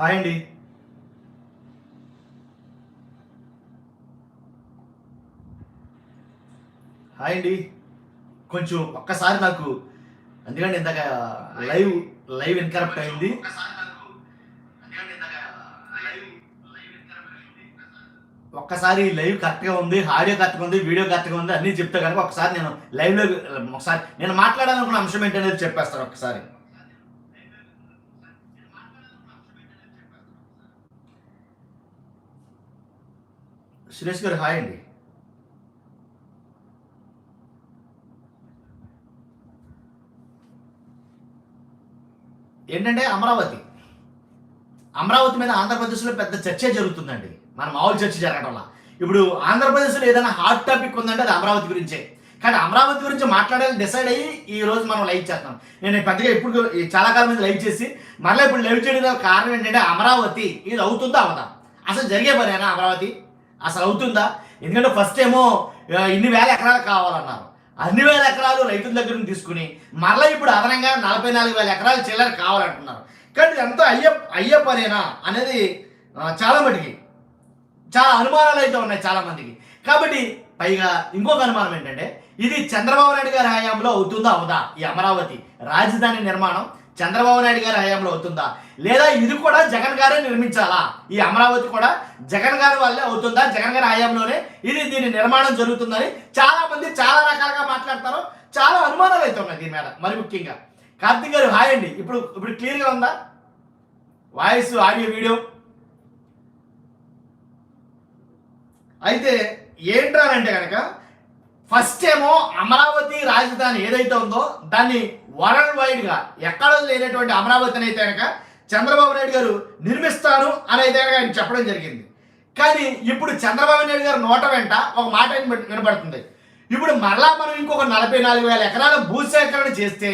Hi అండి. Hi అండి. కొంచెం ఒక్కసారి నాకు ఎందుకంటే ఇందాక లైవ్ లైవ్ ఇన్కరప్ట్ అయింది. ఒక్కసారి లైవ్ కరెక్ట్గా ఉంది ఆడియో కరెక్ట్గా ఉంది వీడియో కరెక్ట్గా ఉంది అన్నీ చెప్తే కనుక ఒకసారి నేను లైవ్లో ఒకసారి నేను మాట్లాడాలనుకున్న అంశం ఏంటనేది చెప్పేస్తాను ఒకసారి సురేష్ గారు హాయ్ అండి. ఏంటంటే అమరావతి. అమరావతి మీద ఆంధ్రప్రదేశ్లో పెద్ద చర్చ జరుగుతుందండి. మన మామూలు చర్చ జరగడం వల్ల ఇప్పుడు ఆంధ్రప్రదేశ్లో ఏదైనా హాట్ టాపిక్ ఉందంటే అది అమరావతి గురించే. కానీ అమరావతి గురించి మాట్లాడాలని డిసైడ్ అయ్యి ఈ రోజు మనం లైవ్ చేస్తాం. నేను పెద్దగా ఇప్పుడు చాలా కాలం మీద లైవ్ చేసి మళ్ళీ ఇప్పుడు లైవ్ చేయడానికి కారణం ఏంటంటే అమరావతి. ఇది అవుతుందా అవదా? అసలు జరిగే పనేనా అమరావతి? అసలు అవుతుందా? ఎందుకంటే ఫస్ట్ ఏమో ఇన్ని వేల ఎకరాలు కావాలన్నారు. అన్ని వేల ఎకరాలు రైతుల దగ్గర నుంచి తీసుకుని మళ్ళీ ఇప్పుడు అదనంగా నలభై నాలుగు వేల ఎకరాలు చిల్లర కావాలంటున్నారు. కానీ ఎంతో అయ్యే అయ్యే పనేనా అనేది చాలా మటుకి చాలా అనుమానాలు అయితే ఉన్నాయి చాలా మందికి. కాబట్టి పైగా ఇంకొక అనుమానం ఏంటంటే ఇది చంద్రబాబు నాయుడు గారి హయాంలో అవుతుందా అవుదా? ఈ అమరావతి రాజధాని నిర్మాణం చంద్రబాబు నాయుడు గారి హయాంలో అవుతుందా? లేదా ఇది కూడా జగన్ గారే నిర్మించాలా? ఈ అమరావతి కూడా జగన్ గారి వల్లే అవుతుందా? జగన్ గారి హయాంలోనే ఇది దీని నిర్మాణం జరుగుతుందని చాలా మంది చాలా రకాలుగా మాట్లాడతారు. చాలా అనుమానాలు అయితే దీని మీద. మరి ముఖ్యంగా కార్తిక్ గారు హాయ్ అండి. ఇప్పుడు ఇప్పుడు క్లియర్గా ఉందా? Voice audio video. అయితే ఏంట్రానంటే కనుక ఫస్ట్ ఏమో అమరావతి రాజధాని ఏదైతే ఉందో దాన్ని వరల్డ్ వైడ్గా ఎక్కడ లేనటువంటి అమరావతిని అయితే కనుక చంద్రబాబు నాయుడు గారు నిర్మిస్తాను అని అయితే కనుక ఆయన చెప్పడం జరిగింది. కానీ ఇప్పుడు చంద్రబాబు నాయుడు గారు నోట వెంట ఒక మాట వినబడుతుంది. ఇప్పుడు మరలా మనం ఇంకొక నలభై నాలుగు వేల ఎకరాల భూసేకరణ చేస్తే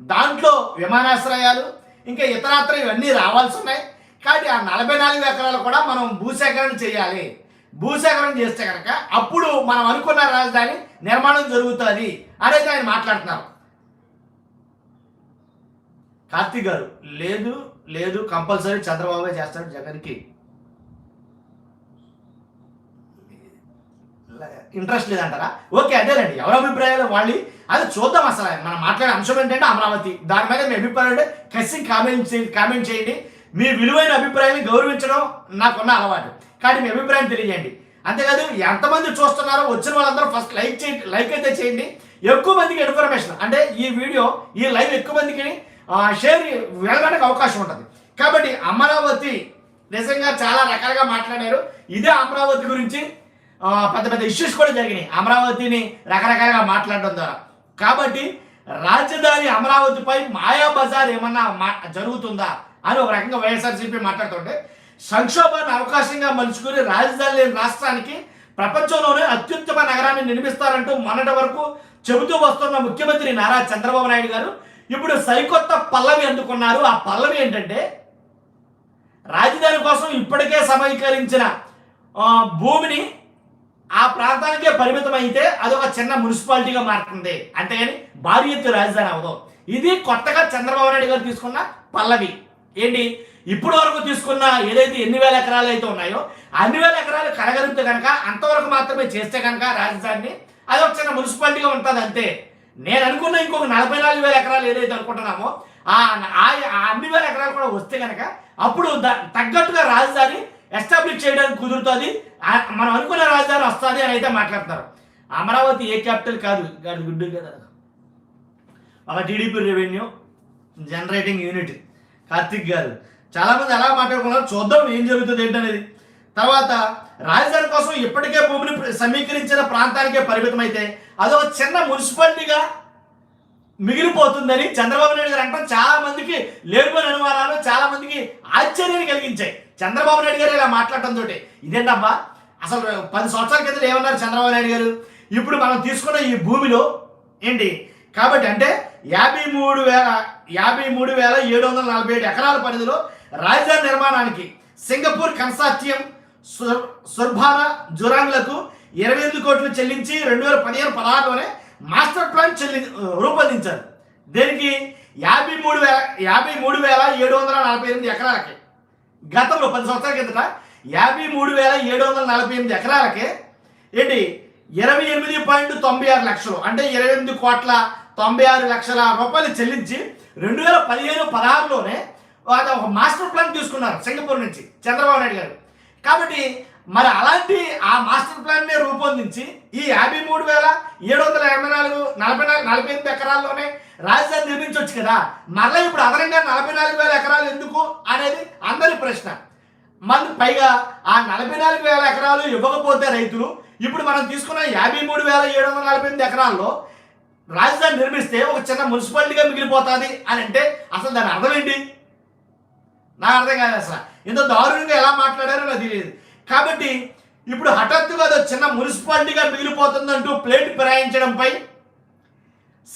దాంట్లో విమానాశ్రయాలు ఇంకా ఇతరాత్ర ఇవన్నీ రావాల్సి ఉన్నాయి. కాబట్టి ఆ నలభై నాలుగు ఎకరాలు కూడా మనం భూసేకరణ చేయాలి. భూసేకరణ చేస్తే కనుక అప్పుడు మనం అనుకున్న రాజధాని నిర్మాణం జరుగుతుంది అనేది ఆయన మాట్లాడుతున్నారు. కార్తీక్ గారు లేదు లేదు కంపల్సరీ చంద్రబాబు చేస్తాడు జగన్కి. ఇంట్రెస్ట్ లేదంటారా? ఓకే అదేనండి ఎవరి అభిప్రాయాలు వాళ్ళు అది చూద్దాం అసలు. మనం మాట్లాడే అంశం ఏంటంటే అమరావతి. దాని మీద మీ అభిప్రాయం అంటే ఖచ్చితంగా కామెంట్ చేయండి కామెంట్ చేయండి. మీ విలువైన అభిప్రాయాన్ని గౌరవించడం నాకున్న అలవాటు. కానీ మీ అభిప్రాయం తెలియజేయండి. అంతేకాదు ఎంతమంది చూస్తున్నారో వచ్చిన వాళ్ళందరూ ఫస్ట్ లైక్ చేయండి. లైక్ అయితే చేయండి. ఎక్కువ మందికి ఇన్ఫర్మేషన్. అంటే ఈ వీడియో ఈ లైవ్ ఎక్కువ మందికి షేర్ వెళ్ళడానికి అవకాశం ఉంటుంది. కాబట్టి అమరావతి నిజంగా చాలా రకాలుగా మాట్లాడారు. ఇదే అమరావతి గురించి పెద్ద పెద్ద ఇష్యూస్ కూడా జరిగినాయి. అమరావతిని రకరకాలుగా మాట్లాడడం ద్వారా. కాబట్టి రాజధాని అమరావతిపై మాయా బజార్ ఏమన్నా మా- జరుగుతుందా అని ఒక రకంగా వైఎస్ఆర్సీపీ మాట్లాడుతుంటే సంక్షోభాన్ని అవకాశంగా మలుచుకుని రాజధాని లేని రాష్ట్రానికి ప్రపంచంలోనే అత్యుత్తమ నగరాన్ని నిర్మిస్తారంటూ మొన్నటి వరకు చెబుతూ వస్తున్న ముఖ్యమంత్రి నారా చంద్రబాబు నాయుడు గారు ఇప్పుడు సరికొత్త పల్లవి అందుకున్నారు. ఆ పల్లవి ఏంటంటే రాజధాని కోసం ఇప్పటికే సమీకరించిన భూమిని ఆ ప్రాంతానికే పరిమితం అయితే అదొక చిన్న మున్సిపాలిటీగా మారుతుంది. అంతేగాని భారీ ఎత్తు రాజధాని అవదు ఇది కొత్తగా చంద్రబాబు నాయుడు గారు తీసుకున్న పల్లవి. ఏంటి? ఇప్పుడు వరకు తీసుకున్న ఏదైతే ఎన్ని వేల ఎకరాలు అయితే ఉన్నాయో అన్ని వేల ఎకరాలు కడగలిపితే కనుక అంతవరకు మాత్రమే చేస్తే కనుక రాజధానిని అది ఒక చిన్న మున్సిపాలిటీగా ఉంటుంది అంతే. నేను అనుకున్న ఇంకొక నలభై నాలుగు వేల ఎకరాలు ఏదైతే అనుకుంటున్నామో ఆ ఆ- అన్ని వేల ఎకరాలు కూడా వస్తే కనుక అప్పుడు దా- తగ్గట్టుగా రాజధాని ఎస్టాబ్లిష్ చేయడానికి కుదురుతుంది. మనం అనుకున్న రాజధాని వస్తుంది అని అయితే మాట్లాడతారు అమరావతి ఏ క్యాపిటల్ కాదు. కాదు గుడ్డు కదా. ఒక TDP revenue generating unit Karthik గారు. చాలామంది ఎలా మాట్లాడుకున్నారు చూద్దాం ఏం జరుగుతుంది ఏంటనేది. తర్వాత రాజధాని కోసం ఇప్పటికే భూమిని ప్ర- సమీకరించిన ప్రాంతానికే పరిమితమైతే అదో అదొక చిన్న మున్సిపాలిటీగా మిగిలిపోతుందని చంద్రబాబు నాయుడు గారు అంటాం చాలా మందికి లేనిపోయిన అనుమానాలు చాలా మందికి ఆశ్చర్యాన్ని కలిగించాయి. చంద్రబాబు నాయుడు గారు ఇలా మాట్లాడటం తోటి. ఇదేంటబ్బా? అసలు పది సంవత్సరాల కింద ఏమన్నారు చంద్రబాబు నాయుడు గారు? ఇప్పుడు మనం తీసుకున్న ఈ భూమిలో ఏంటి? కాబట్టి అంటే యాభై మూడు వేల యాభై మూడు వేల ఏడు వందల నలభై ఏడు ఎకరాల పరిధిలో రాజధాని నిర్మాణానికి సింగపూర్ కన్సార్టియం సుర్భాన జురాంగ్లకు ఇరవై ఎనిమిది కోట్లు చెల్లించి రెండు వేల పదిహేను పదహారులోనే మాస్టర్ ప్లాన్ చెల్లి రూపొందించారు. దేనికి యాభై మూడు వేల యాభై మూడు వేల ఏడు వందల నలభై ఎనిమిది ఎకరాలకి గతంలో పది సంవత్సరాల కిందట యాభై మూడు వేల ఏడు వందల నలభై ఎనిమిది ఎకరాలకే ఏంటి ఇరవై ఎనిమిది పాయింట్ తొంభై ఆరు లక్షలు అంటే ఇరవై ఎనిమిది కోట్ల తొంభై ఆరు లక్షల రూపాయలు చెల్లించి రెండు వేల పదిహేను పదహారులోనే ఒక మాస్టర్ ప్లాన్ తీసుకున్నారు సింగపూర్ నుంచి చంద్రబాబు నాయుడు గారు. కాబట్టి మరి అలాంటి ఆ మాస్టర్ ప్లాన్ని రూపొందించి ఈ యాభై మూడు వేల ఏడు వందల ఎనభై నాలుగు నలభై నాలుగు నలభై ఎనిమిది ఎకరాల్లోనే రాజధాని నిర్మించవచ్చు కదా. మరలా ఇప్పుడు అదనంగా నలభై నాలుగు వేల ఎకరాలు ఎందుకు అనేది అందరి ప్రశ్న. మన పైగా ఆ నలభై నాలుగు వేల ఎకరాలు ఇవ్వకపోతే రైతులు ఇప్పుడు మనం తీసుకున్న యాభై మూడు వేల ఏడు వందల నలభై ఎనిమిది ఎకరాల్లో రాజధాని నిర్మిస్తే ఒక చిన్న మున్సిపాలిటీగా మిగిలిపోతుంది అని అంటే అసలు దాని అర్థం ఏంటి? నాకు అర్థం కాదు అసలు. ఇంత దారుణంగా ఎలా మాట్లాడారో నాకు తెలియదు. కాబట్టి ఇప్పుడు హఠాత్తుగా అది చిన్న మున్సిపాలిటీగా మిగిలిపోతుందంటూ ప్లేట్ ఫిరాయించడంపై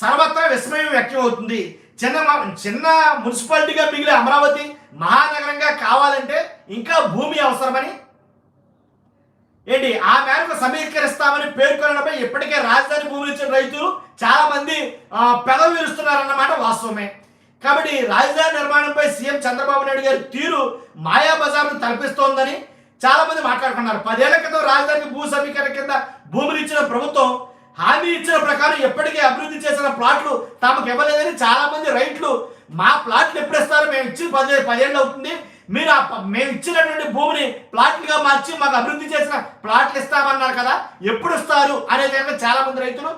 సర్వత్రా విస్మయం వ్యక్తమవుతుంది. చిన్న చిన్న మున్సిపాలిటీగా మిగిలిన అమరావతి మహానగరంగా కావాలంటే ఇంకా భూమి అవసరమని ఏంటి ఆ మేరకు సమీకరిస్తామని పేర్కొనడంపై ఇప్పటికే రాజధాని భూములు ఇచ్చిన రైతులు చాలా మంది పెదవి విరుస్తున్నారన్నమాట వాస్తవమే. కాబట్టి రాజధాని నిర్మాణంపై సీఎం చంద్రబాబు నాయుడు గారి తీరు మాయాబజార్ను తలపిస్తోందని చాలా మంది మాట్లాడుకున్నారు. పదేళ్ళ క్రితం రాజధానికి భూ సమీకరణ కింద భూములు ఇచ్చిన ప్రభుత్వం హామీ ఇచ్చిన ప్రకారం ఎప్పటికీ అభివృద్ధి చేసిన ప్లాట్లు తమకు ఇవ్వలేదని చాలా మంది మా ప్లాట్లు ఎప్పుడు ఇస్తారు మేము ఇచ్చి పదే పదేళ్ళు అవుతుంది. మీరు మేము ఇచ్చినటువంటి భూమిని ప్లాట్లుగా మార్చి మాకు అభివృద్ధి చేసిన ప్లాట్లు ఇస్తామన్నారు కదా ఎప్పుడు ఇస్తారు? అనేది చాలా మంది రైతులు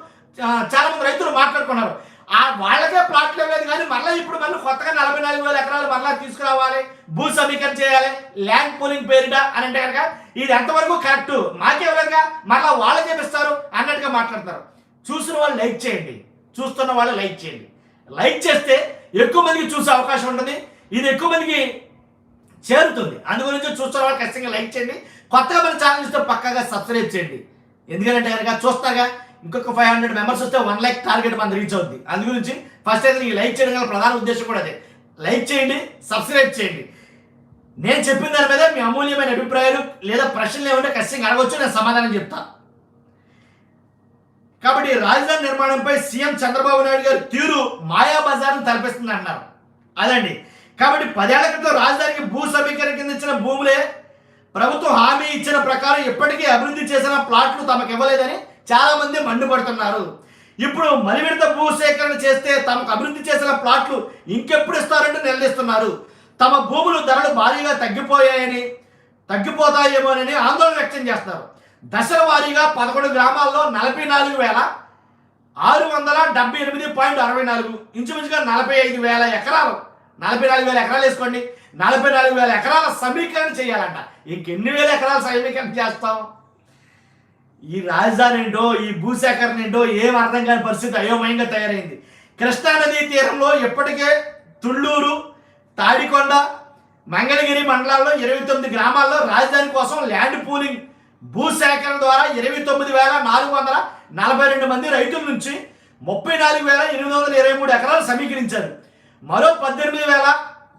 చాలా మంది రైతులు మాట్లాడుకున్నారు. ఆ వాళ్ళకే ప్లాట్లు ఇవ్వలేదు కానీ మళ్ళీ ఇప్పుడు మళ్ళీ కొత్తగా నలభై నాలుగు వేల ఎకరాలు మళ్ళీ తీసుకురావాలి భూ సమీకరణ చేయాలి ల్యాండ్ పూలింగ్ పేరిట అని అంటే కనుక ఇది ఎంతవరకు కరెక్ట్ మాకే విధంగా మళ్ళీ వాళ్ళు చేపిస్తారు అన్నట్టుగా మాట్లాడతారు. చూసిన వాళ్ళు లైక్ చేయండి. చూస్తున్న వాళ్ళు లైక్ చేయండి. లైక్ చేస్తే ఎక్కువ మందికి చూసే అవకాశం ఉంటుంది. ఇది ఎక్కువ మందికి చేరుతుంది. అందు గురించి చూస్తున్న వాళ్ళు ఖచ్చితంగా లైక్ చేయండి. కొత్తగా మన ఛానల్ ఇస్తే పక్కాగా సబ్స్క్రైబ్ చేయండి. ఎందుకంటే కనుక చూస్తాగా ఇంకొక ఫైవ్ హండ్రెడ్ మెంబర్స్ వస్తే వన్ ల్యాక్ టార్గెట్ మన రీచ్ అవుద్ది. అందు గురించి ఫస్ట్ అయితే ఈ లైక్ చేయడం గల ప్రధాన ఉద్దేశం కూడా అదే. లైక్ చేయండి సబ్స్క్రైబ్ చేయండి. నేను చెప్పిన దాని మీద మీ అమూల్యమైన అభిప్రాయాలు లేదా ప్రశ్నలు ఏమంటే ఖచ్చితంగా అడగవచ్చు నేను సమాధానం చెప్తాను కాబట్టి రాజధాని నిర్మాణంపై సీఎం చంద్రబాబు నాయుడు గారి తీరు మాయా బజార్ను తలపిస్తుంది అన్నారు అదండి. కాబట్టి పదేళ్ళ క్రితం రాజధానికి భూ సమీకరణ కింద ఇచ్చిన భూములే ప్రభుత్వం హామీ ఇచ్చిన ప్రకారం ఇప్పటికీ అభివృద్ధి చేసిన ప్లాట్లు తమకు ఇవ్వలేదని చాలామంది మండిపడుతున్నారు ఇప్పుడు మలివిడత భూసేకరణ సేకరణ చేస్తే తమకు అభివృద్ధి చేసిన ప్లాట్లు ఇంకెప్పుడు ఇస్తారంటూ నిలదీస్తున్నారు. తమ భూములు ధరలు భారీగా తగ్గిపోయాయని తగ్గిపోతాయేమోనని ఆందోళన వ్యక్తం చేస్తారు దశల వారీగా పదకొండు గ్రామాల్లో నలభై నాలుగు వేల ఆరు వందల డెబ్బై ఎనిమిది పాయింట్ అరవై నాలుగు ఇంచుమించుగా నలభై ఐదు వేల ఎకరాలు నలభై నాలుగు వేల ఎకరాలు వేసుకోండి. నలభై నాలుగు వేల ఎకరాల సమీకరణ చేయాలంట. ఇంకెన్ని వేల ఎకరాల సమీకరణ చేస్తాం? ఈ రాజధాని ఏంటో ఈ భూసేకరణ ఏంటో ఏం అర్థం కాని పరిస్థితి అయోమయంగా తయారైంది. కృష్ణానదీ తీరంలో ఇప్పటికే తుళ్ళూరు తాడికొండ మంగళగిరి మండలాల్లో ఇరవై తొమ్మిది గ్రామాల్లో రాజధాని కోసం ల్యాండ్ పూలింగ్ భూసేకరణ ద్వారా ఇరవై తొమ్మిది వేల నాలుగు వందల నలభై రెండు మంది రైతుల నుంచి ముప్పై నాలుగు వేల ఎనిమిది వందల ఇరవై మూడు ఎకరాలు సమీకరించారు. మరో పద్దెనిమిది వేల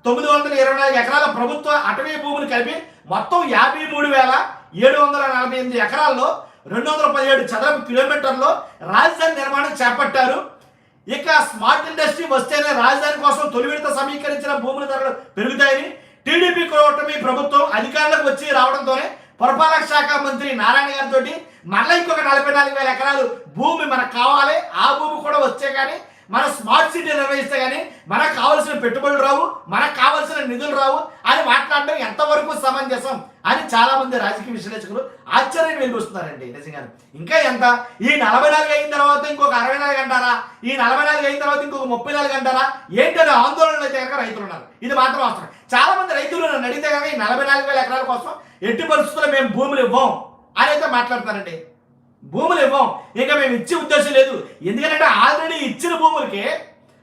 తొమ్మిది వందల ఇరవై నాలుగు ఎకరాల ప్రభుత్వ అటవీ భూములు కలిపి మొత్తం యాభై మూడు వేల ఏడు వందల నలభై ఎనిమిది ఎకరాల్లో రెండు వందల పదిహేడు చదరపు కిలోమీటర్లో రాజధాని నిర్మాణం చేపట్టారు. ఇక స్మార్ట్ ఇండస్ట్రీ వస్తేనే రాజధాని కోసం తొలి విడత సమీకరించిన భూముల ధరలు పెరుగుతాయని టీడీపీ కూటమి ప్రభుత్వం అధికారంలోకి వచ్చి రావడంతోనే పురపాలక శాఖ మంత్రి నారాయణ గారితో మళ్ళీ ఇంకొక నలభై నాలుగు వేల ఎకరాలు భూమి మనకు కావాలి. ఆ భూమి కూడా వచ్చే కానీ మన స్మార్ట్ సిటీ నిర్వహిస్తే కానీ మనకు కావాల్సిన పెట్టుబడులు రావు మనకు కావాల్సిన నిధులు రావు అని మాట్లాడడం ఎంతవరకు సమంజసం అని చాలామంది రాజకీయ విశ్లేషకులు ఆశ్చర్యం వెలిపిస్తున్నారండి నిజంగా ఇంకా ఎంత? ఈ నలభై నాలుగు అయిన తర్వాత ఇంకొక అరవై నాలుగు అంటారా? ఈ నలభై నాలుగు అయిన తర్వాత ఇంకొక ముప్పై నాలుగు అంటారా? ఏంటనే ఆందోళనలు అయితే కనుక రైతులు ఉన్నారు. ఇది మాత్రం అవసరం. చాలా మంది రైతులు నన్ను అడిగితే కనుక ఈ నలభై నాలుగు వేల ఎకరాల కోసం ఎట్టి పరిస్థితుల్లో మేము భూములు ఇవ్వం అని అయితే మాట్లాడతారండి భూములు ఇవ్వం. ఇంకా మేము ఇచ్చే ఉద్దేశం లేదు. ఎందుకంటే ఆల్రెడీ ఇచ్చిన భూములకే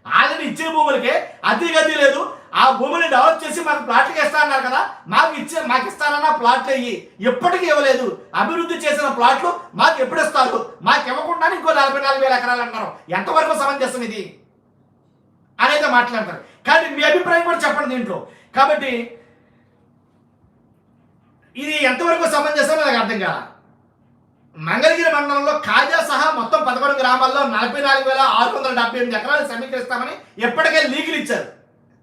ఆల్రెడీ ఇచ్చిన భూములకే అతి గతి లేదు. ఆ భూమిని డెవలప్ చేసి మాకు ప్లాట్లకి ఇస్తా అన్నారు కదా మాకు ఇచ్చే మాకు ఇస్తానన్న ప్లాట్లు అయ్యి ఎప్పటికీ ఇవ్వలేదు. అభివృద్ధి చేసిన ప్లాట్లు మాకు ఎప్పుడు ఇస్తారు? మాకు ఇవ్వకుండా ఇంకో నలభై నాలుగు వేల ఎకరాలు అంటారు ఎంతవరకు సమంజసం ఇది? అనేది మాట్లాడతారు. కానీ మీ అభిప్రాయం కూడా చెప్పండి దీంట్లో. కాబట్టి ఇది ఎంతవరకు సమంజసం నాకు అర్థం కాదు మంగళగిరి మండలంలో కాజా సహా మొత్తం పదకొండు గ్రామాల్లో నలభై నాలుగు వేల ఆరు వందల డెబ్బై ఎనిమిది ఎకరాలు సమీకరిస్తామని ఎప్పటికే లీగులు ఇచ్చారు.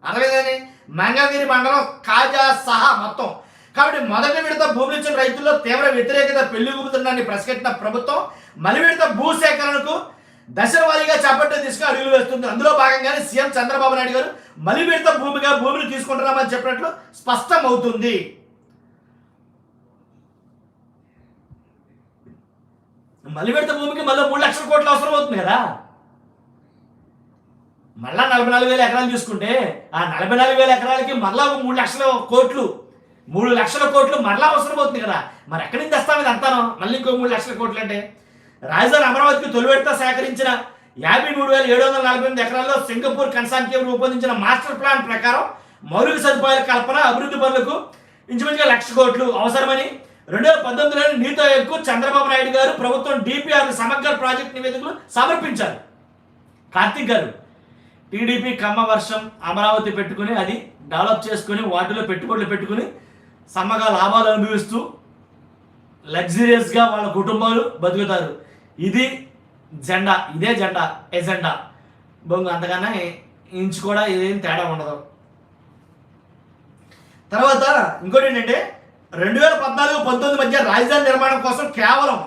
అర్థమైందని మంగళగిరి మండలం కాజా సహా మొత్తం. కాబట్టి మొదటి విడత భూములు ఇచ్చిన రైతుల్లో తీవ్ర వ్యతిరేకత పెళ్ళిగుపుతుందని ప్రశ్నించిన ప్రభుత్వం మలి విడత భూసేకరణకు దశల వారీగా చేపట్టే దిశగా అడుగులు వేస్తుంది. అందులో భాగంగానే సీఎం చంద్రబాబు నాయుడు గారు మలి విడత భూమిగా భూమిని తీసుకుంటున్నామని చెప్పినట్లు స్పష్టం అవుతుంది భూమికి మళ్ళీ మూడు లక్షల కోట్లు అవసరం అవుతుంది కదా. మళ్ళా నలభై నాలుగు వేల ఎకరాలు చూసుకుంటే ఆ నలభై నాలుగు వేల ఎకరాలకి మళ్ళా ఒక మూడు లక్షల కోట్లు మూడు లక్షల కోట్లు మళ్ళా అవసరం అవుతుంది కదా. మరి ఎక్కడి నుంచి తెస్తాం ఇది అంతాను? మళ్ళీ ఇంకో మూడు లక్షల కోట్లు అంటే? రాజధాని అమరావతికి తొలి సేకరించిన యాభై మూడు వేల ఏడు వందల నలభై ఎనిమిది ఎకరాల్లో సింగపూర్ కన్సాంటియం రూపొందించిన మాస్టర్ ప్లాన్ ప్రకారం మౌలిక సదుపాయాల కల్పన అభివృద్ధి పనులకు ఇంచుమించుగా లక్ష కోట్లు అవసరమని రెండు వేల పంతొమ్మిదిలో నీతి ఆయోగ్కు చంద్రబాబు నాయుడు గారు ప్రభుత్వం డిపిఆర్ సమగ్ర ప్రాజెక్ట్ నివేదికలు సమర్పించారు. కార్తిక్ గారు టీడీపీ కమ్మ వర్షం అమరావతి పెట్టుకుని అది డెవలప్ చేసుకుని వాటిలో పెట్టుబడులు పెట్టుకుని సమ్మగా లాభాలు అనుభవిస్తూ లగ్జరియస్గా వాళ్ళ కుటుంబాలు బతుకుతారు. ఇది జెండా ఇదే జెండా ఎజెండా. బొంగు అంతకన్నా ఇంచు కూడా ఏం తేడా ఉండదు. తర్వాత ఇంకోటి ఏంటంటే రెండు వేల పద్నాలుగు పంతొమ్మిది మధ్య రాజధాని నిర్మాణం కోసం కేవలం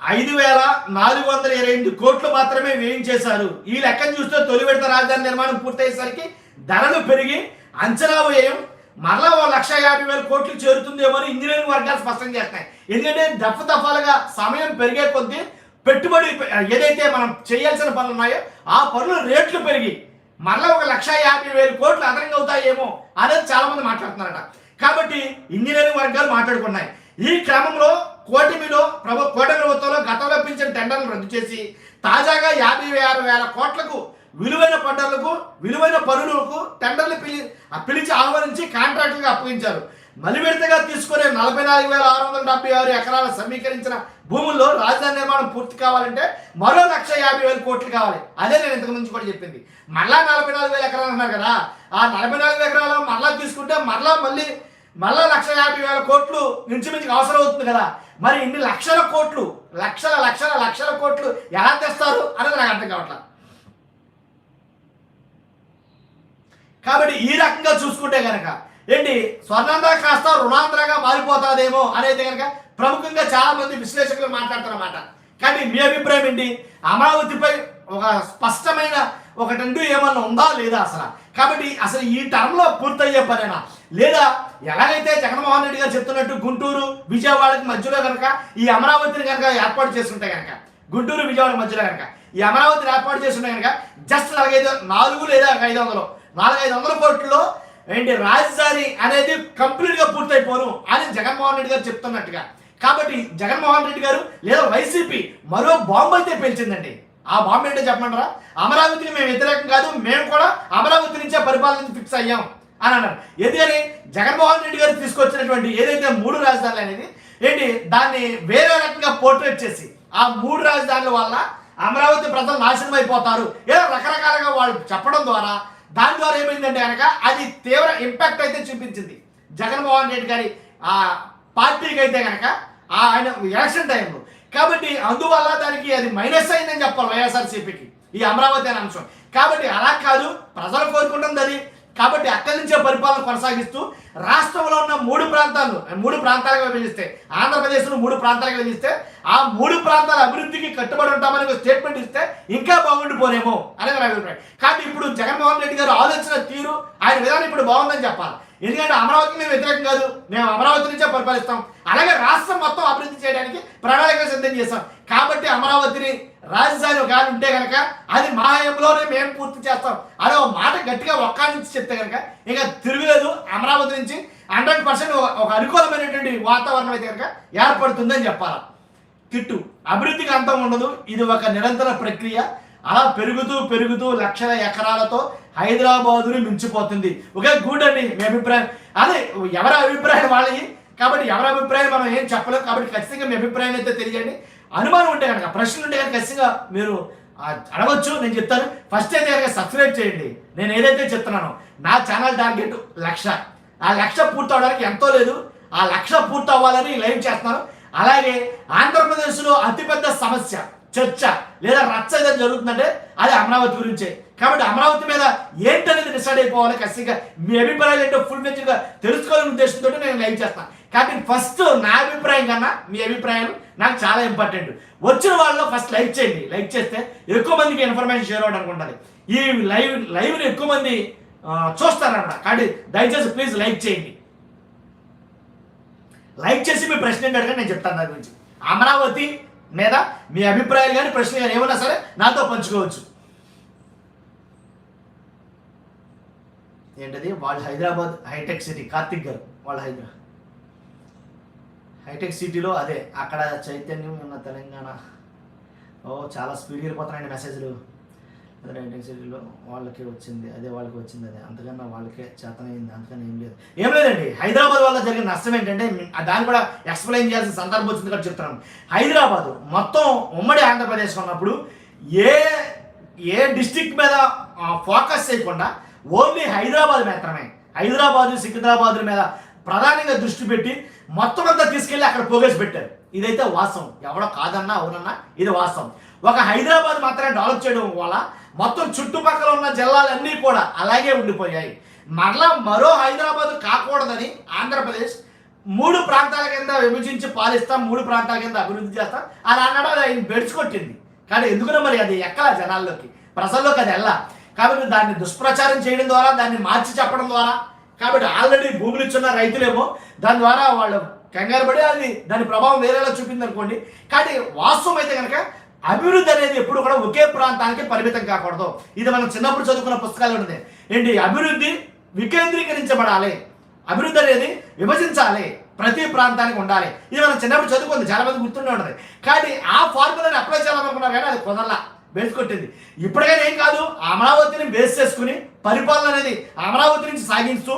ఐదు వేల నాలుగు వందల ఇరవై ఎనిమిది కోట్లు మాత్రమే వేయించేశారు ఈ లెక్కను చూస్తే తొలి విడత రాజధాని నిర్మాణం పూర్తయ్యేసరికి ధరలు పెరిగి అంచనా వ్యయం మరలా ఓ లక్ష యాభై వేల కోట్లు చేరుతుందేమో అని ఇంజనీరింగ్ వర్గాలు స్పష్టం చేస్తున్నాయి. ఎందుకంటే దఫ దఫాలుగా సమయం పెరిగే కొద్దీ పెట్టుబడి ఏదైతే మనం చేయాల్సిన పనులు ఉన్నాయో ఆ పనుల రేట్లు పెరిగి మరలా ఒక లక్ష యాభై వేల కోట్లు అదనంగా అవుతాయేమో అనేది చాలామంది మాట్లాడుతున్నారట. కాబట్టి ఇంజనీరింగ్ వర్గాలు మాట్లాడుకున్నాయి. ఈ క్రమంలో కూటమిలో ప్రభు కూటమి ప్రభుత్వంలో గతంలో పిలిచిన టెండర్లు రద్దు చేసి తాజాగా యాభై ఆరు వేల కోట్లకు విలువైన పంటలకు విలువైన పనులకు టెండర్లు పిలి పిలిచి ఆహ్వానించి కాంట్రాక్టులుగా అప్పగించారు. మలివిడతగా తీసుకునే నలభై నాలుగు వేల ఆరు వందల డెబ్బై ఆరు ఎకరాల సమీకరించిన భూముల్లో రాజధాని నిర్మాణం పూర్తి కావాలంటే మరో లక్ష యాభై వేల కోట్లు కావాలి. అదే నేను ఇంతకు ముందు కూడా చెప్పింది. మళ్ళా నలభై నాలుగు వేల ఎకరాలు అన్నారు కదా. ఆ నలభై నాలుగు ఎకరాలు మళ్ళా తీసుకుంటే మళ్ళా మళ్ళీ మళ్ళా లక్ష యాభై వేల కోట్లు ఇంచుమించుకు అవసరం అవుతుంది కదా. మరి ఇన్ని లక్షల కోట్లు లక్షల లక్షల లక్షల కోట్లు ఎలా తెస్తారు అనేది నాకు అర్థం కావట్లేదు కాబట్టి ఈ రకంగా చూసుకుంటే కనుక ఏంటి స్వర్ణాంధ్ర కాస్త రుణాంధ్రగా మారిపోతుందేమో అనేది కనుక ప్రముఖంగా చాలా మంది విశ్లేషకులు అన్నమాట కానీ మీ అభిప్రాయం ఏంటి? అమరావతిపై ఒక స్పష్టమైన ఒకటంటూ ఏమన్నా ఉందా లేదా అసలు? కాబట్టి అసలు ఈ టర్మ్లో పూర్తయ్యే పనేనా? లేదా ఎలాగైతే జగన్మోహన్ రెడ్డి గారు చెప్తున్నట్టు గుంటూరు విజయవాడకి మధ్యలో కనుక ఈ అమరావతిని కనుక ఏర్పాటు చేసుకుంటే కనుక గుంటూరు విజయవాడ మధ్యలో కనుక ఈ అమరావతిని ఏర్పాటు చేసుకుంటే కనుక జస్ట్ నాలుగైదు నాలుగు లేదా ఐదు వందలు నాలుగైదు వందల కోట్లలో ఏంటి రాజధాని అనేది కంప్లీట్గా పూర్తయిపోను అని జగన్మోహన్ రెడ్డి గారు చెప్తున్నట్టుగా. కాబట్టి జగన్మోహన్ రెడ్డి గారు లేదా వైసీపీ మరో బాంబు అయితే పేల్చిందండి. ఆ బాంబు ఏంటో చెప్పమంటారా? అమరావతిని మేము వ్యతిరేకం కాదు మేము కూడా అమరావతి నుంచే పరిపాలన ఫిక్స్ అయ్యాం అని అన్నారు. ఎందుకని? జగన్మోహన్ రెడ్డి గారు తీసుకొచ్చినటువంటి ఏదైతే మూడు రాజధానులు అనేది ఏంటి? దాన్ని వేరే రకంగా పోర్ట్రేట్ చేసి ఆ మూడు రాజధానుల వల్ల అమరావతి ప్రజలు నాశనం అయిపోతారు. ఏదో రకరకాలుగా వాళ్ళు చెప్పడం ద్వారా దాని ద్వారా ఏమైందంటే కనుక అది తీవ్ర ఇంపాక్ట్ అయితే చూపించింది. జగన్మోహన్ రెడ్డి గారి ఆ పార్టీకి అయితే కనుక ఆయన ఎలక్షన్ టైంలో కాబట్టి అందువల్ల దానికి అది మైనస్ అయిందని చెప్పాలి వైఎస్ఆర్సీపీకి. ఈ అమరావతి అనే అంశం. కాబట్టి అలా కాదు ప్రజలు కోరుకుంటుంది అది. కాబట్టి అక్కడి నుంచే పరిపాలన కొనసాగిస్తూ రాష్ట్రంలో ఉన్న మూడు ప్రాంతాలు మూడు ప్రాంతాలుగా విభజిస్తే ఆంధ్రప్రదేశ్ను మూడు ప్రాంతాలుగా విభజిస్తే ఆ మూడు ప్రాంతాల అభివృద్ధికి కట్టుబడి ఉంటామని ఒక స్టేట్మెంట్ ఇస్తే ఇంకా బాగుండిపోనేమో అనేది నా అభిప్రాయం. కాబట్టి ఇప్పుడు జగన్మోహన్ రెడ్డి గారు ఆలోచన తీరు ఆయన విధానం ఇప్పుడు బాగుందని చెప్పాలి. ఎందుకంటే అమరావతికి మేము వ్యతిరేకం కాదు. మేము అమరావతి నుంచే పరిపాలిస్తాం. అలాగే రాష్ట్రం మొత్తం అభివృద్ధి చేయడానికి ప్రణాళిక సిద్ధం చేస్తాం కాబట్టి అమరావతిని రాజధాని కానీ ఉంటే కనుక అది మా హయంలోనే మేము పూర్తి చేస్తాం. అనే ఒక మాట గట్టిగా ఒక్క నుంచి చెప్తే కనుక ఇక తిరుగులేదు అమరావతి నుంచి. హండ్రెడ్ పర్సెంట్ ఒక అనుకూలమైనటువంటి వాతావరణం అయితే కనుక ఏర్పడుతుందని చెప్పాలి. తిట్టు. అభివృద్ధికి అంతం ఉండదు. ఇది ఒక నిరంతర ప్రక్రియ. అలా పెరుగుతూ పెరుగుతూ లక్షల ఎకరాలతో హైదరాబాదుని మించిపోతుంది. ఒకే గుడ్ అండి మీ అభిప్రాయం. అదే ఎవరి అభిప్రాయం వాళ్ళది? కాబట్టి ఎవరి అభిప్రాయం మనం ఏం చెప్పలేము కాబట్టి ఖచ్చితంగా మీ అభిప్రాయం అయితే తెలియండి. అనుమానం ఉంటే కనుక ప్రశ్నలు ఉంటే కనుక ఖచ్చితంగా మీరు అడవచ్చు నేను చెప్తాను. ఫస్ట్ అయితే కనుక సబ్స్క్రైబ్ చేయండి. నేను ఏదైతే చెప్తున్నానో నా ఛానల్ టార్గెట్ లక్ష. ఆ లక్ష పూర్తి అవడానికి ఎంతో లేదు. ఆ లక్ష పూర్తి అవ్వాలని లైవ్ చేస్తున్నాను. అలాగే ఆంధ్రప్రదేశ్లో అతిపెద్ద సమస్య చర్చ లేదా రచ్చ ఏదైనా జరుగుతుందంటే అది అమరావతి గురించే. కాబట్టి అమరావతి మీద ఏంటనేది డిసైడ్ అయిపోవాలి ఖచ్చితంగా. మీ అభిప్రాయాలు ఏంటో ఫుల్ మెచ్చుగా తెలుసుకోవాలనే ఉద్దేశంతో నేను లైవ్ చేస్తాను కాబట్టి ఫస్ట్ నా అభిప్రాయం కన్నా మీ అభిప్రాయం నాకు చాలా ఇంపార్టెంట్ వచ్చిన వాళ్ళు ఫస్ట్ లైక్ చేయండి. లైక్ చేస్తే ఎక్కువ మందికి ఇన్ఫర్మేషన్ షేర్ అవ్వడానికి ఉంటుంది. ఈ లైవ్ లైవ్ని ఎక్కువ మంది ఆ, చూస్తారన్నమాట. కాబట్టి దయచేసి ప్లీజ్ లైక్ చేయండి. లైక్ చేసి మీ ప్రశ్న ఏంటి అడగండి నేను చెప్తాను దాని గురించి. అమరావతి మీద మీ అభిప్రాయాలు కానీ ప్రశ్నలు కానీ ఏమన్నా సరే నాతో పంచుకోవచ్చు. ఏంటది? వాళ్ళు హైదరాబాద్ హైటెక్ సిటీ కార్తిక్ గారు వాళ్ళ హైదరాబాద్ హైటెక్ సిటీలో అదే అక్కడ చైతన్యం ఉన్న తెలంగాణ. ఓ చాలా స్పీడ్ వెళ్ళిపోతున్నాయండి మెసేజ్లు. అదే హైటెక్ సిటీలో వాళ్ళకే వచ్చింది అదే వాళ్ళకి వచ్చింది అదే. అంతకన్నా వాళ్ళకే చేతనైంది అంతకన్నా ఏం లేదు. ఏం లేదండి హైదరాబాద్ వల్ల జరిగిన నష్టం ఏంటంటే దాన్ని కూడా ఎక్స్ప్లెయిన్ చేయాల్సిన సందర్భం వచ్చింది కూడా చెప్తున్నాను. హైదరాబాద్ మొత్తం ఉమ్మడి ఆంధ్రప్రదేశ్ ఉన్నప్పుడు ఏ ఏ డిస్టిక్ మీద ఫోకస్ చేయకుండా ఓన్లీ హైదరాబాద్ మాత్రమే. హైదరాబాద్ సికింద్రాబాద్ మీద ప్రధానంగా దృష్టి పెట్టి మొత్తం అంతా తీసుకెళ్ళి అక్కడ పోగేసి పెట్టారు. ఇదైతే వాస్తవం. ఎవడో కాదన్నా అవునన్నా ఇది వాస్తవం. ఒక హైదరాబాద్ మాత్రమే డెవలప్ చేయడం వల్ల మొత్తం చుట్టుపక్కల ఉన్న జిల్లాలన్నీ కూడా అలాగే ఉండిపోయాయి. మరలా మరో హైదరాబాద్ కాకూడదని ఆంధ్రప్రదేశ్ మూడు ప్రాంతాల కింద విభజించి పాలిస్తాం మూడు ప్రాంతాల కింద అభివృద్ధి చేస్తాం. అలా అన్నాడు అది ఆయన బెడుచుకొట్టింది. కానీ ఎందుకునో మరి అది ఎక్కల జనాల్లోకి? ప్రజల్లోకి అది వెళ్ళా. కాబట్టి దాన్ని దుష్ప్రచారం చేయడం ద్వారా దాన్ని మార్చి చెప్పడం ద్వారా కాబట్టి ఆల్రెడీ భూములు ఇచ్చున్న రైతులేమో దాని ద్వారా వాళ్ళు కంగారు పడి అది దాని ప్రభావం వేరేలా చూపింది అనుకోండి. కానీ వాస్తవం అయితే కనుక అభివృద్ధి అనేది ఎప్పుడు కూడా ఒకే ప్రాంతానికి పరిమితం కాకూడదు. ఇది మనం చిన్నప్పుడు చదువుకున్న పుస్తకాలు ఉంది ఏంటి? అభివృద్ధి వికేంద్రీకరించబడాలి. అభివృద్ధి అనేది విభజించాలి. ప్రతి ప్రాంతానికి ఉండాలి. ఇది మనం చిన్నప్పుడు చదువుకుంది చాలా మంది గుర్తుండే ఉండదు కానీ ఆ ఫార్ములాని అప్లై చేయాలనుకున్నారు కానీ అది కుదరలా. బేస్ కొట్టింది. ఇప్పటికైనా ఏం కాదు అమరావతిని బేస్ చేసుకుని పరిపాలన అనేది అమరావతి నుంచి సాగిస్తూ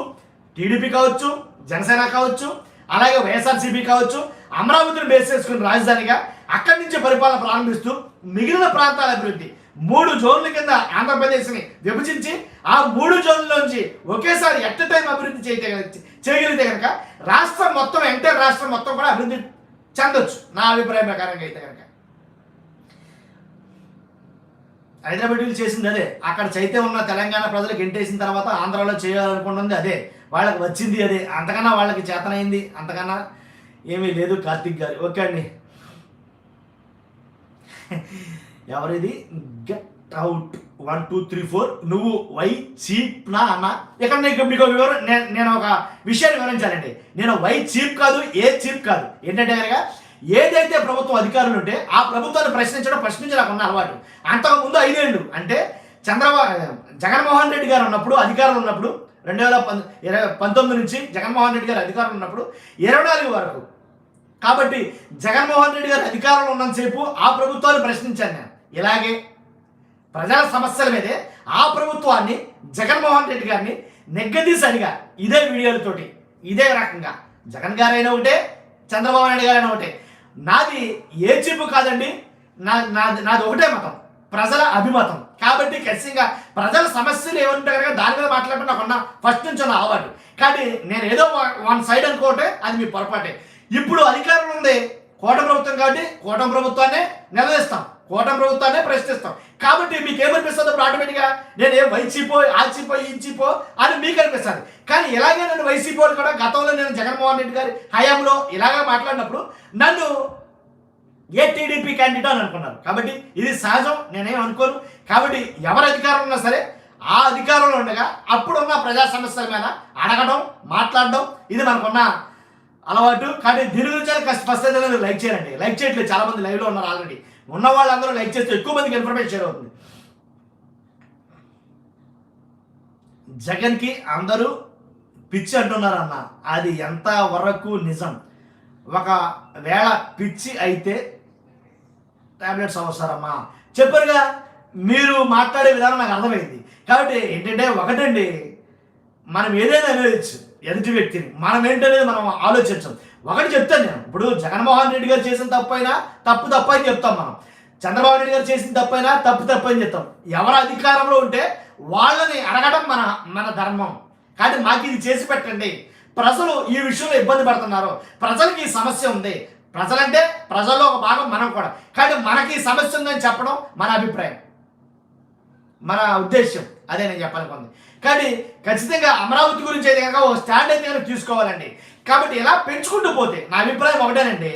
టీడీపీ కావచ్చు జనసేన కావచ్చు అలాగే వైఎస్ఆర్సీపీ కావచ్చు అమరావతిని బేస్ చేసుకుని రాజధానిగా అక్కడి నుంచి పరిపాలన ప్రారంభిస్తూ మిగిలిన ప్రాంతాల అభివృద్ధి మూడు జోన్ల కింద ఆంధ్రప్రదేశ్ని విభజించి ఆ మూడు జోన్లలోంచి ఒకేసారి ఎట్ టైం అభివృద్ధి చేయతే చేయగలిగితే కనుక రాష్ట్రం మొత్తం ఎంటైర్ రాష్ట్రం మొత్తం కూడా అభివృద్ధి చెందొచ్చు. నా అభిప్రాయం ప్రకారంగా అయితే కనుక హైదరాబాద్ వీళ్ళు చేసింది అదే. అక్కడ చైతే ఉన్న తెలంగాణ ప్రజలకు ఎంటేసిన తర్వాత ఆంధ్రాలో చేయాలనుకుంటుంది అదే. వాళ్ళకి వచ్చింది అదే. అంతకన్నా వాళ్ళకి చేతనైంది. అంతకన్నా ఏమీ లేదు కార్తిక్ గారు. ఓకే అండి. ఎవరిది? Get out one two three four నువ్వు వై చీప్ నా అన్న ఇక్కడ నీకు మీకు వివరం? నేను నేను ఒక విషయాన్ని వివరించాలండి. నేను వై చీప్ కాదు ఏ చీప్ కాదు. ఏంటంటే కనుక ఏదైతే ప్రభుత్వం అధికారులు ఉంటే ఆ ప్రభుత్వాన్ని ప్రశ్నించడం ప్రశ్నించడం ఉన్న అలవాటు. అంతకు ముందు ఐదేళ్ళు. అంటే చంద్రబాబు జగన్మోహన్ రెడ్డి గారు ఉన్నప్పుడు అధికారులు ఉన్నప్పుడు రెండు వేల ఇరవై పంతొమ్మిది నుంచి జగన్మోహన్ రెడ్డి గారు అధికారులు ఉన్నప్పుడు ఇరవై నాలుగు వరకు. కాబట్టి జగన్మోహన్ రెడ్డి గారు అధికారంలో ఉన్నంతసేపు ఆ ప్రభుత్వాన్ని ప్రశ్నించాను నేను. ఇలాగే ప్రజల సమస్యల మీదే ఆ ప్రభుత్వాన్ని జగన్మోహన్ రెడ్డి గారిని నెగ్గదీసరిగా ఇదే వీడియోలతోటి ఇదే రకంగా. జగన్ గారైనా ఒకటే చంద్రబాబు నాయుడు గారైనా ఒకటే. నాది ఏ చెప్పు కాదండి. నా నాది నాది ఒకటే మతం. ప్రజల అభిమతం. కాబట్టి ఖచ్చితంగా ప్రజల సమస్యలు ఏమంటే కనుక దాని మీద మాట్లాడటం నాకు ఉన్న ఫస్ట్ నుంచి ఉన్న అలవాటు. కానీ నేను ఏదో వన్ సైడ్ అనుకోవటే అది మీ పొరపాటే. ఇప్పుడు అధికారం ఉంది కోట ప్రభుత్వం కాబట్టి కోట ప్రభుత్వాన్ని నిలదీస్తాం. కోట ప్రభుత్వాన్ని ప్రశ్నిస్తాం. కాబట్టి మీకు ఏమనిపిస్తుంది అప్పుడు ఆటోమేటిక్గా నేను ఏం వైసీపో ఆచిపో ఇంచిపో అని మీకు అనిపిస్తుంది కానీ ఇలాగే నన్ను వైసీపో కూడా గతంలో నేను జగన్మోహన్ రెడ్డి గారి హయాంలో ఇలాగా మాట్లాడినప్పుడు నన్ను ఏ టీడీపీ క్యాండిడేట్ అని అనుకున్నారు. కాబట్టి ఇది సహజం నేనేం అనుకోను. కాబట్టి ఎవరు అధికారం ఉన్నా సరే ఆ అధికారంలో ఉండగా అప్పుడున్న ప్రజా సమస్యల మీద అడగడం మాట్లాడడం ఇది మనకున్న అలవాటు. కానీ దీని గురించి ఫస్ట్ లైక్ చేయండి. లైక్ చేయట్లేదు. చాలా మంది లైవ్లో ఉన్నారు ఆల్రెడీ. ఉన్న వాళ్ళందరూ లైక్ చేస్తే ఎక్కువ మందికి ఇన్ఫర్మేషన్ షేర్ అవుతుంది. జగన్కి అందరూ పిచ్చి అంటున్నారన్న అది ఎంత వరకు నిజం? ఒక వేళ పిచ్చి అయితే టాబ్లెట్స్ అవసరమా? చెప్పారుగా మీరు మాట్లాడే విధానం నాకు అర్థమైంది. కాబట్టి ఏంటంటే ఒకటండి మనం ఏదైనా అనేయచ్చు ఎదుటి వ్యక్తిని. మనం ఏంటనేది మనం ఆలోచించాం. ఒకటి చెప్తాను నేను. ఇప్పుడు జగన్మోహన్ రెడ్డి గారు చేసిన తప్పైనా తప్పు తప్పు అని చెప్తాం మనం. చంద్రబాబు నాయుడు గారు చేసిన తప్పైనా తప్పు తప్పు అని చెప్తాం. ఎవరు అధికారంలో ఉంటే వాళ్ళని అడగడం మన మన ధర్మం. కానీ మాకు ఇది చేసి పెట్టండి. ప్రజలు ఈ విషయంలో ఇబ్బంది పడుతున్నారు. ప్రజలకి ఈ సమస్య ఉంది. ప్రజలంటే ప్రజల్లో ఒక భాగం మనం కూడా. కానీ మనకి సమస్య ఉందని చెప్పడం మన అభిప్రాయం. మన ఉద్దేశం అదే నేను చెప్పాలనుకుంది. కానీ ఖచ్చితంగా అమరావతి గురించి అయితే కనుక ఒక స్టాండ్ అయితే కనుక తీసుకోవాలండి. కాబట్టి ఇలా పెంచుకుంటూ పోతే నా అభిప్రాయం ఒకటేనండి.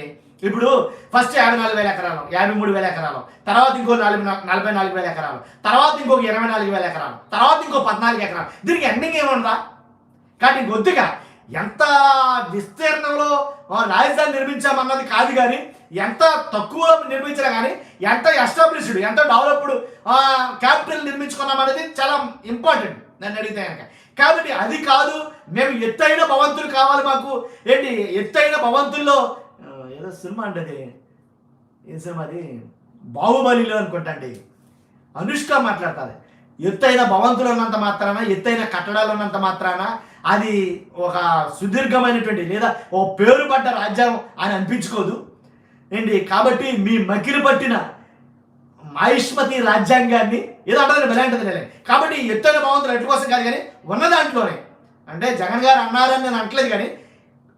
ఇప్పుడు ఫస్ట్ యాభై నాలుగు వేల ఎకరాలు యాభై మూడు వేల ఎకరాలు తర్వాత ఇంకో నాలుగు నలభై నాలుగు వేల ఎకరాలు తర్వాత ఇంకొక ఇరవై నాలుగు వేల ఎకరాలు తర్వాత ఇంకో పద్నాలుగు ఎకరాలు. దీనికి ఎండింగ్ ఏముందా కానీ కొద్దిగా ఎంత విస్తీర్ణంలో రాజధాని నిర్మించామన్నది కాదు కానీ ఎంత తక్కువ నిర్మించినా కానీ ఎంత ఎస్టాబ్లిష్డ్ ఎంత డెవలప్డ్ క్యాపిటల్ నిర్మించుకున్నాం అనేది చాలా ఇంపార్టెంట్ నన్ను అడిగితే కనుక. కాబట్టి అది కాదు మేము ఎత్తైన భవంతులు కావాలి మాకు. ఏంటి ఎత్తైన భవంతుల్లో ఏదో సినిమా అండి అది ఏ సినిమా అది? బాహుబలిలో అనుకుంటా అండి. అనుష్క మాట్లాడుతుంది ఎత్తైన భవంతులు ఉన్నంత మాత్రాన ఎత్తైన కట్టడాలు ఉన్నంత మాత్రాన అది ఒక సుదీర్ఘమైనటువంటి లేదా ఓ పేరు పడ్డ రాజ్యం అని అనిపించుకోదు. ఏంటి కాబట్టి మీ మకిలి పట్టిన మహిష్మతి రాజ్యాంగాన్ని ఏదో అంటారు బెలాంటిది లేదు కాబట్టి ఈ ఎత్తైన భవంతులు కోసం కాదు కానీ ఉన్న దాంట్లోనే. అంటే జగన్ గారు అన్నారని నేను అంటలేదు కానీ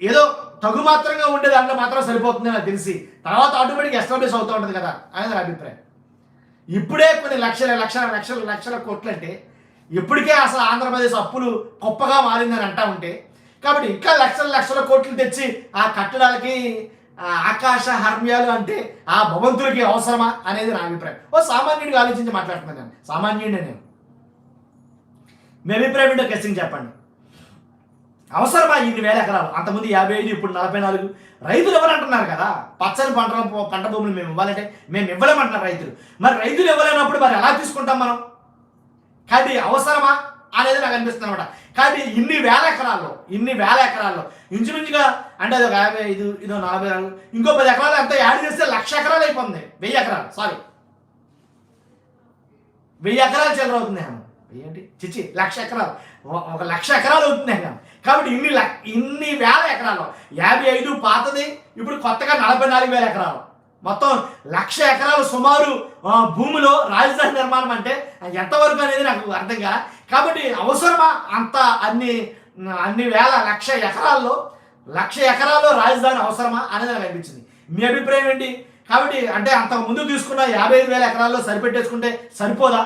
ఏదో తగు మాత్రంగా ఉండే దాంట్లో మాత్రం సరిపోతుంది నాకు తెలిసి. తర్వాత ఆటోమేటిక్ ఎస్టాబ్లిష్ అవుతూ ఉంటుంది కదా అనేది నా అభిప్రాయం. ఇప్పుడే కొన్ని లక్షల లక్షల లక్షల లక్షల కోట్లు అంటే ఇప్పటికే అసలు ఆంధ్రప్రదేశ్ అప్పులు గొప్పగా మారిందని అంటా ఉంటే. కాబట్టి ఇంకా లక్షల లక్షల కోట్లు తెచ్చి ఆ కట్టడాలకి ఆకాశ హర్మ్యాలు అంటే ఆ భవంతులకి అవసరమా అనేది నా అభిప్రాయం. ఓ సామాన్యుడికి ఆలోచించి మాట్లాడుతున్నాను నేను. సామాన్యుడిని నేను. మీ అభిప్రాయం ఏంటో ఖచ్చితంగా చెప్పండి. అవసరమా ఇన్ని వేల ఎకరాలు? అంతకుముందు యాభై ఐదు ఇప్పుడు నలభై నాలుగు. రైతులు ఎవరంటున్నారు కదా. పచ్చని పంట పంట భూములు మేము ఇవ్వాలంటే మేము ఇవ్వలేమంటున్నారు రైతులు. మరి రైతులు ఇవ్వలేనప్పుడు మరి ఎలా తీసుకుంటాం మనం? కానీ అవసరమా? అనేది నాకు అనిపిస్తుంది అనమాట కాబట్టి ఇన్ని వేల ఎకరాల్లో ఇన్ని వేల ఎకరాల్లో ఇంచుమించుగా అంటే అది ఒక యాభై ఐదు ఇదో నలభై నాలుగు ఇంకో పది ఎకరాలు అంతా యాడ్ చేస్తే లక్ష ఎకరాలు అయిపోతుంది. వెయ్యి ఎకరాలు సారీ వెయ్యి ఎకరాలు చిల్లర అవుతుంది హేమ వెయ్యి ఏంటి చిచ్చి లక్ష ఎకరాలు. ఒక- లక్ష ఎకరాలు అవుతుంది హేమ కాబట్టి ఇన్ని ఇన్ని వేల ఎకరాలు యాభై ఐదు పాతది ఇప్పుడు కొత్తగా నలభై నాలుగు వేల ఎకరాలు. మొత్తం లక్ష ఎకరాలు సుమారు భూమిలో రాజధాని నిర్మాణం అంటే ఎంతవరకు అనేది నాకు అర్థం కాల. కాబట్టి అవసరమా అంత అన్ని అన్ని వేల లక్ష ఎకరాల్లో లక్ష ఎకరాల్లో రాజధాని అవసరమా అనేది నాకు అనిపించింది. మీ అభిప్రాయం ఏంటి? కాబట్టి అంటే అంతకు ముందు తీసుకున్న యాభై ఐదు వేల ఎకరాల్లో సరిపెట్టేసుకుంటే సరిపోదా?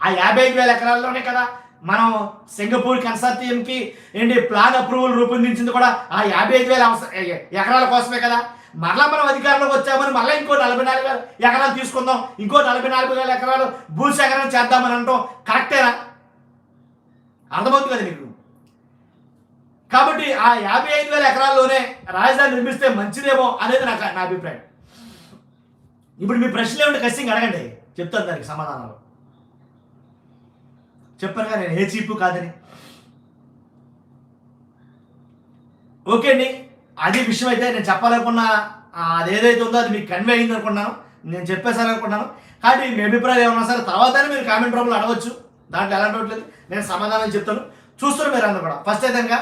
ఆ యాభై ఐదు వేల ఎకరాల్లోనే కదా మనం సింగపూర్ కన్సార్టియంకి ఏంటి ప్లాన్ అప్రూవల్ రూపొందించింది కూడా ఆ యాభై ఐదు వేల అవసర ఎకరాల కోసమే కదా. మరలా మనం అధికారంలోకి వచ్చామని మళ్ళీ ఇంకో నలభై నాలుగు వేల ఎకరాలు తీసుకుందాం. ఇంకో నలభై నాలుగు వేల ఎకరాలు భూసేకరణ చేద్దామని అంటాం కరెక్టేనా? అర్థమవుతుంది కదా మీకు? కాబట్టి ఆ యాభై ఐదు వేల ఎకరాల్లోనే రాజధాని నిర్మిస్తే మంచిదేమో అనేది నాకు నా అభిప్రాయం. ఇప్పుడు మీ ప్రశ్నలు ఏమిటి ఖచ్చితంగా అడగండి. చెప్తాను దానికి సమాధానాలు. చెప్పాను కదా నేను ఏ చీపు కాదని. ఓకే అండి. అది విషయం అయితే నేను చెప్పాలనుకున్న అది ఏదైతే ఉందో అది మీకు కన్వే అయింది అనుకున్నాను నేను చెప్పేసాను అనుకున్నాను కాబట్టి మీ అభిప్రాయం ఏమన్నా సరే తర్వాతనే మీరు కామెంట్ రూపంలో అడగచ్చు. దాంట్లో ఎలాంటి ఒకటి లేదు నేను సమాధానం చెప్తాను. చూస్తారు మీరు అందరూ కూడా. ఫస్ట్ విధంగా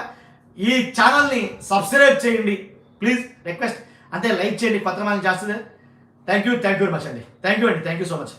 ఈ ఛానల్ని సబ్స్క్రైబ్ చేయండి. ప్లీజ్ రిక్వెస్ట్ అంతే లైక్ చేయండి. కొత్త మంది చేస్తుంది thank you thank you very much అండి. థ్యాంక్ యూ అండి. Thank you so much